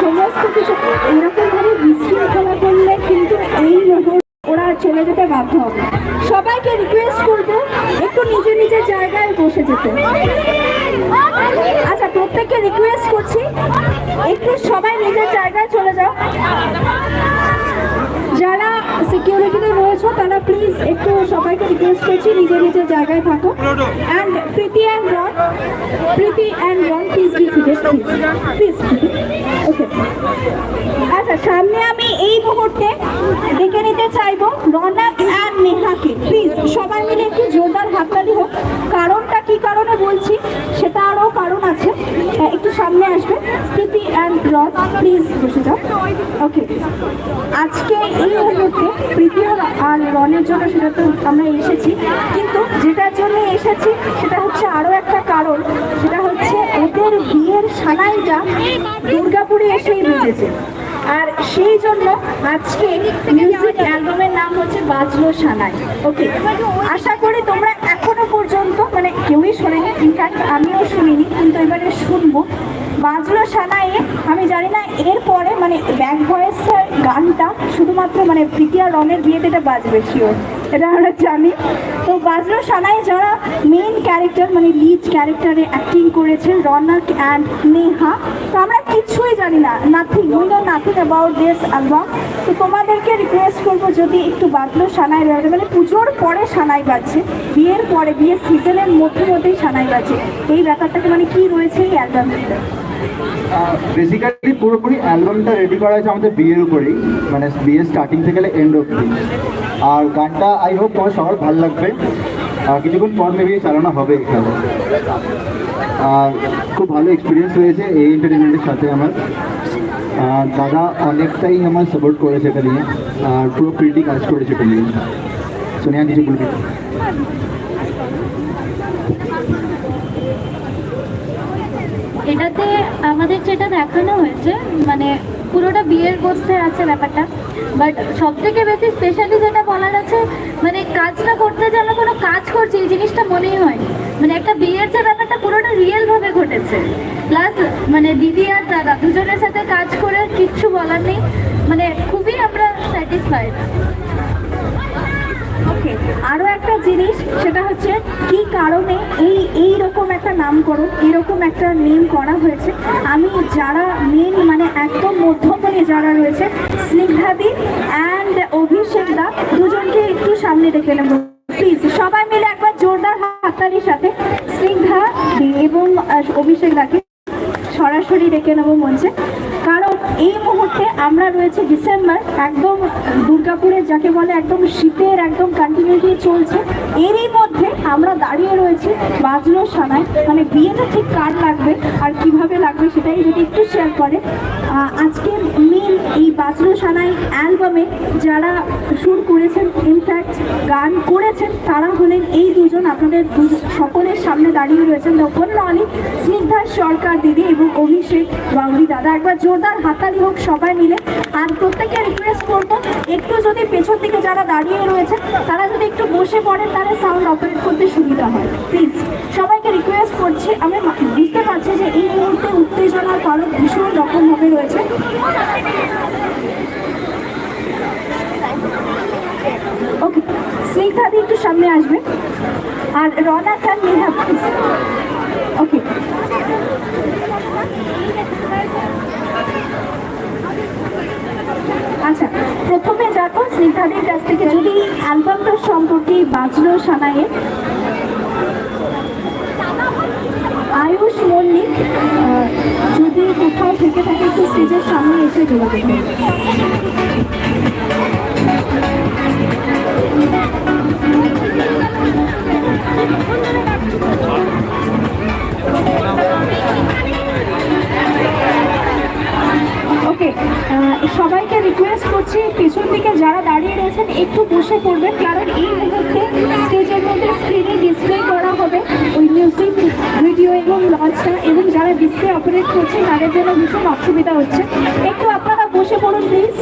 সমস্ত কিছু এরকম ভাবে বিশৃঙ্খলা করলে কিন্তু এই মুহূর্তে ওরা চলে যেতে বাধ্য হবে। সবাইকে রিকোয়েস্ট করব একটু নিজের নিজের জায়গায় বসে যেতে। আচ্ছা প্রত্যেককে রিকোয়েস্ট করছি, একটু সবাই নিজের জায়গায় চলে যাও। যারা সিকিউরিটিতে রয়েছে, তারা প্লিজ একটু সবাইকে রিকোয়েস্ট করছি, নিজের নিজের জায়গায় থাকো। And Preeti and Ron Preeti and Ron please be seated please okay আচ্ছা সামনে আমি এই মুহূর্তে ডেকে নিতে চাইব রনক অ্যান্ড নেহাকে। প্লিজ সবাই মিলে একটু জোরদার হাততালি হোক। কারণটা কি কারণে বলছি, সেটা আরও কারণ আছে আহ, একটু সামনে আসবে। প্রীতি অ্যান্ড রথ প্লিজ বসে যাও। ওকে আজকে এই মুহূর্তে প্রীতি আর- রনের জন্য সেটা তো আমরা এসেছি। কিন্তু যেটার জন্য এসেছি সেটা হচ্ছে আরও একটা কারণ। সেটা হচ্ছে ওদের বিয়ের সানাইটা দুর্গাপুরে এসেই বেজেছে আর সেই জন্য আজকে মিউজিক অ্যালবামের নাম হচ্ছে বাজলো সানাই। ওকে আশা করি তোমরা এখনও পর্যন্ত মানে কেউই শোনেনি। ইনফ্যাক্ট আমিও শুনিনি, কিন্তু এবারে শুনব। বাজলো সানাইয়ে, আমি জানি না এরপরে মানে ব্যাক ভয়েসের গানটা শুধুমাত্র মানে প্রীতিয়া রনের বিয়েতে এটা বাজবে শিওর এটা আমরা জানি। তো বাজলো সানাই, যারা মেন ক্যারেক্টার মানে লিড ক্যারেক্টারে অ্যাক্টিং করেছেন রনক অ্যান্ড নেহা। তো আমরা কিছুই জানি না nothing we know nothing about this album তো তোমাদেরকে রিকোয়েস্ট করব যদি একটু বাজলো সানাই বাজে মানে পুজোর পরে সানাই বাজছে, বিয়ের পরে, বিয়ের সিজনের মধ্যে মধ্যেই সানাই বাজছে। এই ব্যাপারটাকে মানে কি রয়েছে এই অ্যালবামের বেসিক্যালি পুরোপুরি অ্যালবামটা রেডি করা হয়েছে আমাদের বিয়ের উপরেই মানে বিয়ের স্টার্টিং থেকে এন্ড অব্দি আর গানটা আই হোপ তোমার সবার ভালো লাগবে। কিছুক্ষণ পর মেবি চালানো হবে এখানে। আর খুব ভালো এক্সপিরিয়েন্স হয়েছে এই এন্টারটেনমেন্টের সাথে আমার। আর দাদা অনেকটাই আমার সাপোর্ট করেছে এটা নিয়ে। আর পুরো প্রিটি কাজ করেছে এটা নিয়ে। সোনিয়া, কিছু বলবি? এটাতে আমাদের যেটা দেখানো হয়েছে মানে পুরোটা বিয়ের মধ্যে আছে ব্যাপারটা বাট সব থেকে বেশি স্পেশালি যেটা বলার আছে মানে কাজটা করতে যে আমরা কোনো কাজ করছি, এই জিনিসটা মনেই হয় মানে একটা বিয়ের যে ব্যাপারটা পুরোটা রিয়েলভাবে ঘটেছে। প্লাস মানে দিদি আর দাদা দুজনের সাথে কাজ করে কিচ্ছু বলার নেই। মানে খুবই আমরা স্যাটিসফাইড ওকে আরও একটা জিনিস, সেটা হচ্ছে কি কারণে এই এই রকম একটা নামকরণ এরকম একটা নেম করা হয়েছে? আমি যারা মেন মানে একদম মধ্যমণি যারা রয়েছে স্নিগ্ধাদি অ্যান্ড অভিষেক দা, দুজনকে একটু সামনে ডেকে নেব। প্লিজ সবাই মিলে একবার জোরদার হাততালির সাথে স্নিগ্ধা এবং অভিষেক দাকে সরাসরি ডেকে নেব মঞ্চে। কারণ এই মুহূর্তে আমরা রয়েছে ডিসেম্বর একদম দুর্গাপুরের যাকে বলে একদম শীতের একদম কন্টিনিউটি চলছে, এরই মধ্যে আমরা দাঁড়িয়ে রয়েছি বাজলো সানায়। মানে বিয়েটা ঠিক কার লাগবে আর কীভাবে লাগবে সেটাই যদি একটু শেয়ার করে। আজকে মেন এই বাজলো সানাই অ্যালবামে যারা সুর করেছেন ইনফ্যাক্ট গান করেছেন, তারা হলেন এই দুজন। আপনাদের সকলের সামনে দাঁড়িয়ে রয়েছেন দক্ষণ অলি স্নিগ্ধা সরকার দিদি এবং অভিষেক বাউরি দাদা। একবার জোরদার হাতালি হোক সবাই মিলে। আর প্রত্যেকে রিকোয়েস্ট করব। একটু যদি পেছন দিকে যারা দাঁড়িয়ে রয়েছে, তারা যদি একটু বসে পড়েন, তাহলে সাউন্ড অপারেট করতে সুবিধা হয়। প্লিজ সবাইকে রিকোয়েস্ট করছি, আমি বুঝতে পারছি যে এই মুহূর্তে উত্তেজনার কারণ ভীষণ রকমভাবে রয়েছে। ওকে স্নিগ্ধাদি একটু সামনে আসবে। আর রনা খান, নেহা প্লিজ ওকে আচ্ছা প্রথমে যাব স্নিগ্ধাদির কাছ থেকে যদি অ্যালবামটা সম্পর্কে বাজলো সানায়ে আয়ুষ মল্লিক যদি কোথাও থেকে থাকে, একটু স্টেজের সামনে এসে যোগাযোগ সবাইকে রিকোয়েস্ট করছি, পেছন দিকে যারা দাঁড়িয়ে রয়েছেন, একটু বসে পড়বেন, কারণ এই মুহূর্তে স্টেজের মধ্যে স্ক্রিনে ডিসপ্লে করা হবে। ওই মিউজিক ভিডিও এবং লঞ্চটা এবং যারা ডিসপ্লে অপারেট করছে তাদের জন্য ভীষণ অসুবিধা হচ্ছে। একটু আপনারা বসে পড়ুন প্লিজ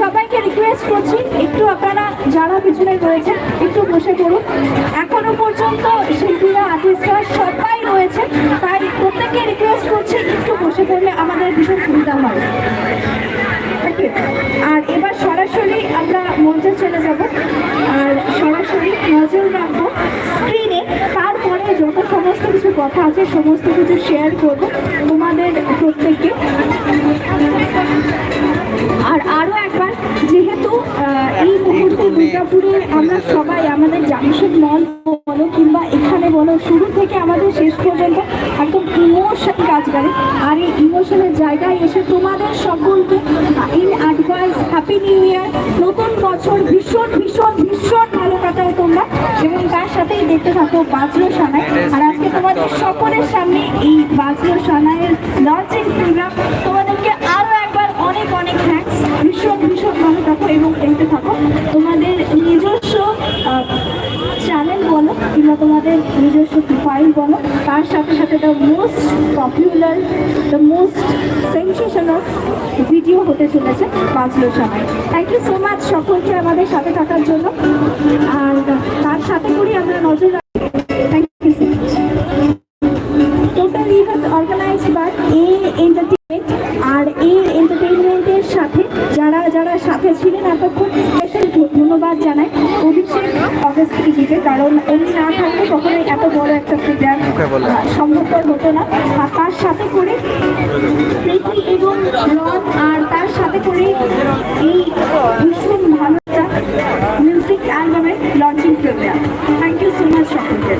সবাইকে রিকোয়েস্ট করছি, একটু আপনারা যারা পিছনে রয়েছেন একটু বসে পড়ুন। এখনও পর্যন্ত শিল্পীরা আর্টিস্টরা সবাই রয়েছে, তাই প্রত্যেককে রিকোয়েস্ট করছি, একটু বসে পড়লে আমাদের ভীষণ সুবিধা হয়। আর এবার সরাসরি আমরা মঞ্চে চলে যাব। আর সরাসরি নজর রাখব স্ক্রিনে তারপরে যত সমস্ত কিছু কথা আছে, সমস্ত কিছু শেয়ার করব। তোমাদের প্রত্যেককে আর আরও একবার, যেহেতু এই মুহূর্তে দুর্গাপুরে আমরা সবাই আমাদের জামশেদ মল বলো কিংবা এখানে বলো, শুরু থেকে আমাদের শেষ পর্যন্ত একদম ইমোশন কাজ করে আর এই ইমোশনের জায়গায় এসে তোমাদের সকলকে in advance happy new year নতুন বছর ভীষণ ভীষণ ভীষণ ভালো কাটাও তোমরা। এবং তার সাথেই দেখতে থাকো বাজলো সানায় আর আজকে তোমাদের সকলের সামনে এই বাজলো সানায়ের লঞ্চিং প্রোগ্রাম তোমাদেরকে আরও একবার অনেক অনেক থ্যাঙ্কস ভীষণ ভীষণ ভালো থাকো এবং দেখতে থাকো। তোমাদের নিজস্ব চ্যানেল বলো কিংবা তোমাদের নিজস্ব প্রোফাইল বলো। তার সাথে সাথে the most popular the most sensational video হতে চলেছে বাজলো সময় থ্যাংক ইউ সো মাচ সকলকে আমাদের সাথে থাকার জন্য। আর তার সাথে করেই আমরা নজর এ এন্টারটেনমেন্ট আর এই এন্টারটেনমেন্টের সাথে যারা যারা সাথে ছিলেন এতক্ষণ স্পেশাল ধন্যবাদ জানাই অভিষেক অগস্টজিকে কারণ উনি না থাকলে কখনোই এত বড় একটা প্রোগ্রাম সম্ভবপর হতো না। আর তার সাথে করে প্রীতি এবং রন আর তার সাথে করে এই ভীষণ ভালো একটা মিউজিক অ্যালবামের launching programme thank you so much সকলকে।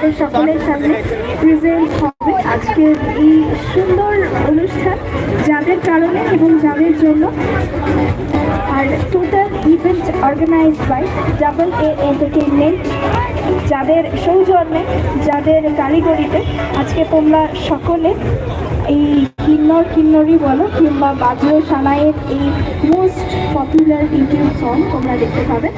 এবং তোমাদের সকলের সামনে প্রেজেন্ট হবে আজকের এই সুন্দর অনুষ্ঠান, যাদের কারণে এবং যাদের জন্য। আর total event organise by double A entertainment যাদের সৌজন্যে, যাদের কারিগরিতে। আজকে তোমরা সকলে এই কিন্নর কিন্নরই বলো, কিংবা বাজলো সানাইয়ের এই মোস্ট পপুলার ইউটিউব সং তোমরা দেখতে পাবে।